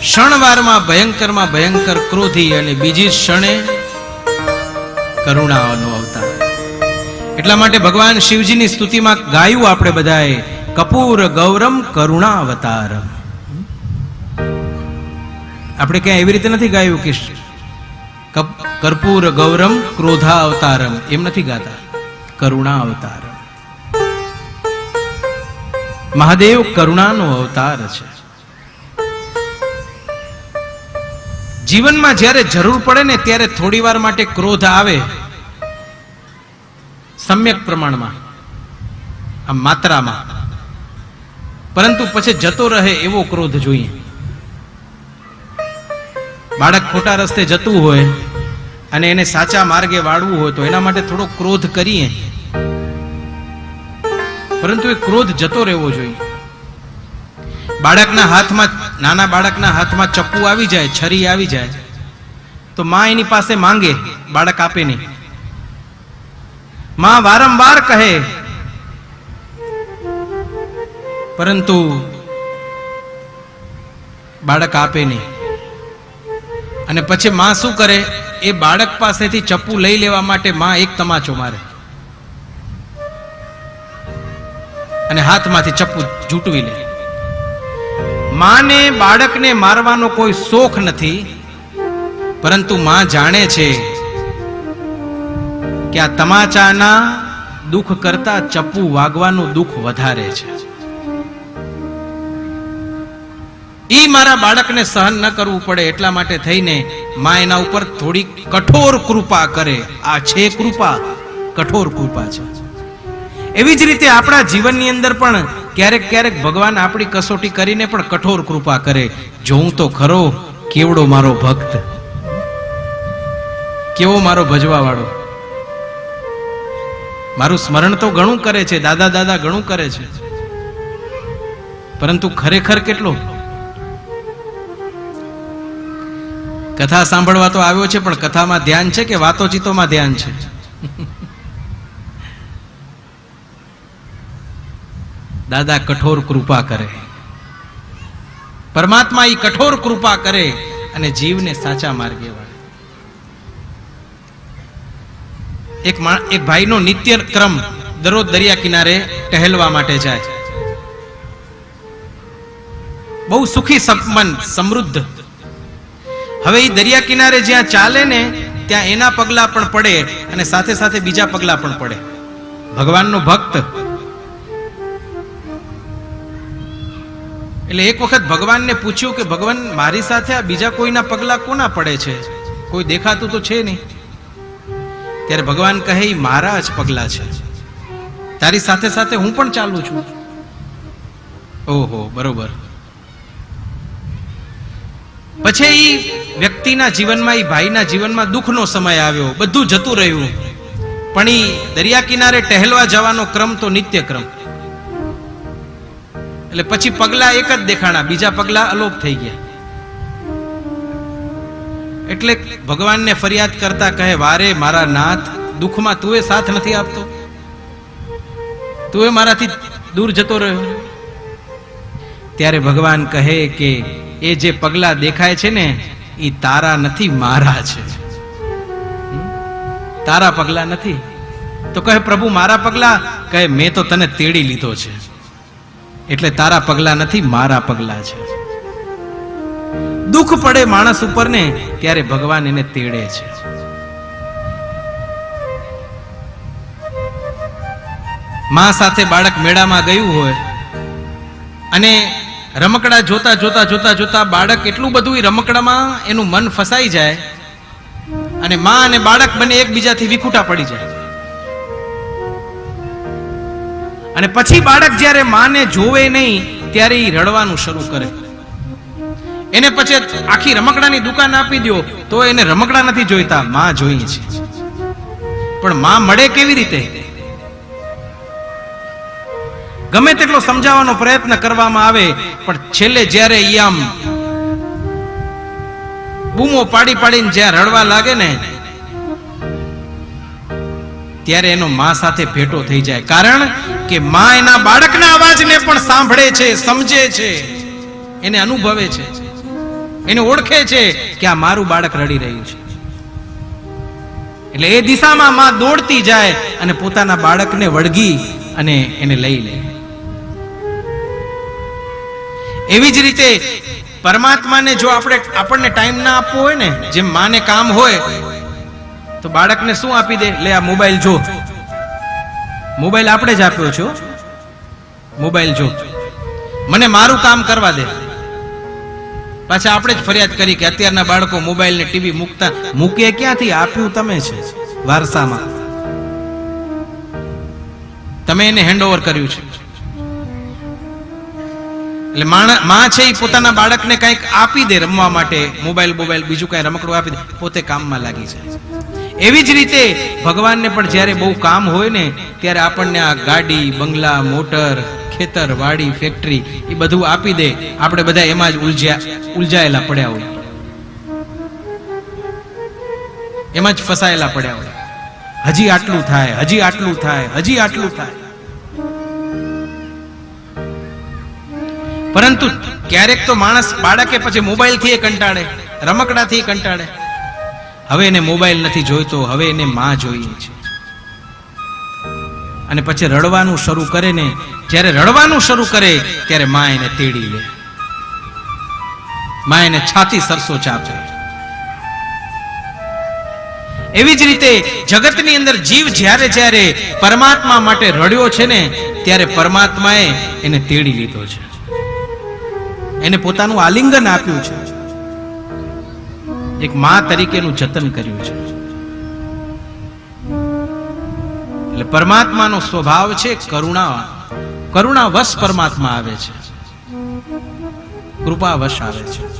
ક્ષણવારમાં ભયંકરમાં ભયંકર ક્રોધી અને બીજી ક્ષણે કરુણાનો અવતાર. એટલા માટે ભગવાન શિવજીની સ્તુતિમાં ગાયું આપણે બધાએ, કપૂર ગૌરમ કરુણા અવતાર આપણે ક્યાં એવી રીતે નથી ગાયું કે કર્પૂર ગૌરમ ક્રોધા અવતારમ એમ નથી ગાતા. કરુણા અવતાર મહાદેવ કરુણાનો અવતાર છે. જીવનમાં જ્યારે જરૂર પડે ને ત્યારે થોડી વાર માટે ક્રોધ આવે, સમ્યક પ્રમાણમાં, આ માત્રામાં. પરંતુ પછી જતો રહે એવો ક્રોધ જોઈએ. બાળક ખોટા રસ્તે જતું હોય અને એને સાચા માર્ગે વાળવું હોય તો એના માટે થોડો ક્રોધ કરીએ. પરંતુ એ ક્રોધ જતો રહેવો જોઈએ. બાળકના હાથમાં નાના બાળકના હાથમાં ચપ્પુ આવી જાય, છરી આવી જાય, તો માં એની પાસે માંગે, બાળક આપે નહીં. માં વારંવાર કહે, પરંતુ બાળક આપે નહીં. અને પછી માં શું કરે? એ બાળક પાસેથી ચપ્પુ લઈ લેવા માટે માં એક તમાચો મારે. અને હાથમાંથી ચપ્પુ જૂટવી લે. માને બાળકને મારવાનો કોઈ શોખ નથી, પરંતુ માં જાણે છે કે આ તમાચાના દુઃખ કરતા ચપ્પુ વાગવાનું દુઃખ વધારે છે. ઈ મારા બાળકને સહન ન કરવું પડે એટલા માટે થઈને માં એના ઉપર થોડી કઠોર કૃપા કરે. આ છે કૃપા, કઠોર કૃપા છે. એવી જ રીતે આપણા જીવનની અંદર પણ ક્યારેક ક્યારેક ભગવાન આપણી કસોટી કરીને પણ કઠોર કૃપા કરે. જોઉં તો ખરો, કેવડો મારો ભક્ત? કેવો મારો ભજવા વાળો મારું સ્મરણ તો ઘણું કરે છે, દાદા દાદા ઘણું કરે છે. પરંતુ ખરેખર કેટલો? કથા સાંભળવા તો આવ્યો છે, પણ કથામાં ધ્યાન છે કે વાતોચીતોમાં ધ્યાન છે? દાદા કઠોર કૃપા કરે. પરમાત્મા એ કઠોર કૃપા કરે અને જીવને સાચા માર્ગે વાળે. એક એક ભાઈનો નિત્ય ક્રમ દરરોજ દરિયા કિનારે ટહેલવા માટે જાય બહુ સુખી, સંપન્ન, સમૃદ્ધ. હવે એ દરિયા કિનારે જ્યાં ચાલે ને, ત્યાં એના પગલા પણ પડે અને સાથે સાથે બીજા પગલા પણ પડે. ભગવાનનો ભક્ત એટલે એક વખત ભગવાનને પૂછ્યું કે, ભગવાન, મારી સાથે આ બીજા કોઈના પગલા કોના પડે છે? કોઈ દેખાતું તો છે નહીં. ત્યારે ભગવાન કહે મારા જ પગલા છે. તારી સાથે સાથે હું પણ ચાલું છું. ઓહો, બરોબર. પછી એ વ્યક્તિના જીવનમાં એ ભાઈના જીવનમાં દુઃખનો સમય આવ્યો. બધું જતું રહ્યું. પણ એ દરિયા કિનારે ટહેલવા જવાનો ક્રમ તો નિત્ય ક્રમ એટલે પછી પગલા એક જ દેખાણા, બીજા પગલા અલોપ થઈ ગયા. એટલે ભગવાનને ફરિયાદ કરતા કહે, વારે મારા નાથ, દુઃખમાં તું એ સાથ નથી આપતો. તું એ મારાથી દૂર જતો રહ્યો. ત્યારે ભગવાન કહે કે, એ જે પગલા દેખાય છે ને એ તારા નથી, મારા છે. તારા પગલા નથી? તો કહે, પ્રભુ, મારા પગલા? કહે, મેં તો તને તેડી લીધો છે. એટલે તારા પગલા નથી, મારા પગલા છે. દુઃખ પડે માણસ ઉપર ને ત્યારે ભગવાન એને તેડે છે. માં સાથે બાળક મેળામાં ગયું હોય અને રમકડા જોતા જોતા જોતા જોતા બાળક એટલું બધું રમકડામાં એનું મન ફસાઈ જાય અને માં અને બાળક બંને એકબીજાથી વિખૂટા પડી જાય. અને પછી બાળક જ્યારે માને જોવે નહીં, ત્યારે એ રડવાનું શરૂ કરે. એને પછી આખી રમકડાની દુકાન આપી દો તો એને રમકડા નથી જોઈતા, માં જોઈએ છે. પણ માં મળે કેવી રીતે? ગમે તેટલો સમજાવવાનો પ્રયત્ન કરવામાં આવે, પણ છેલ્લે જ્યારે ઈ આમ બૂમો પાડી પાડીને જ્યાં રડવા લાગે ને ત્યારે એનો માં સાથે ભેટો થઈ જાય. કારણ કે માં એના બાળકના અવાજને પણ સાંભળે છે, સમજે છે, એને અનુભવે છે. એને ઓળખે છે કે આ મારું બાળક રડી રહ્યું છે. એટલે એ દિશામાં માં દોડતી જાય અને પોતાના બાળકને વળગી અને એને લઈ લે. એવી જ રીતે પરમાત્માને જો આપણે આપણને ટાઈમ ના આપવો હોય ને, જેમ માને કામ હોય તો બાળકને શું આપી દે? લે, આ મોબાઈલ જો. મોબાઈલ આપણે જ આપ્યો છો મોબાઈલ જો. મને મારું કામ કરવા દે. પાછા આપણે જ ફરિયાદ કરી કે અત્યારના બાળકો મોબાઈલ ને ટીવી મૂકતા મૂકે ક્યાંથી? આપ્યું તમે છે, વારસામાં. તમે એને હેન્ડઓવર કર્યું છે. એટલે માં છે એ પોતાના બાળકને કંઈક આપી દે રમવા માટે. મોબાઈલ મોબાઈલ બીજું કંઈ રમકડું આપી દે. પોતે કામમાં લાગી જાય. એવી જ રીતે ભગવાનને પણ જ્યારે બહુ કામ હોય ને, ત્યારે આપણને આ ગાડી, બંગલા, મોટર ખેતર વાડી ફેક્ટરી એ બધું આપી દે. આપણે બધા એમાં જ ઉલઝ્યા ઉલઝાયેલા પડ્યા હોય. એમાં જ ફસાયેલા પડ્યા હોય. હજી આટલું થાય, હજી આટલું થાય, હજી આટલું થાય. પરંતુ ક્યારેક તો માણસ બાળકે પછી મોબાઈલથી કંટાળે, રમકડાથી કંટાળે. હવે એને મોબાઈલ નથી જોઈતો, હવે એને માં જોઈએ છે. અને પછી રડવાનું શરૂ કરે ને, જ્યારે રડવાનું શરૂ કરે, ત્યારે માં એને તેડી લે. માં એને છાતી સરસો ચાપે. એવી જ રીતે જગતની અંદર જીવ જ્યારે જ્યારે પરમાત્મા માટે રડ્યો છે ને, ત્યારે પરમાત્માએ એને તેડી લીધો છે. એને પોતાનું આલિંગન આપ્યું છે. એક મા તરીકેનું જતન કર્યું છે. એટલે પરમાત્માનો સ્વભાવ છે કરુણા. કરુણા વશ પરમાત્મા આવે છે. કૃપાવશ આવે છે.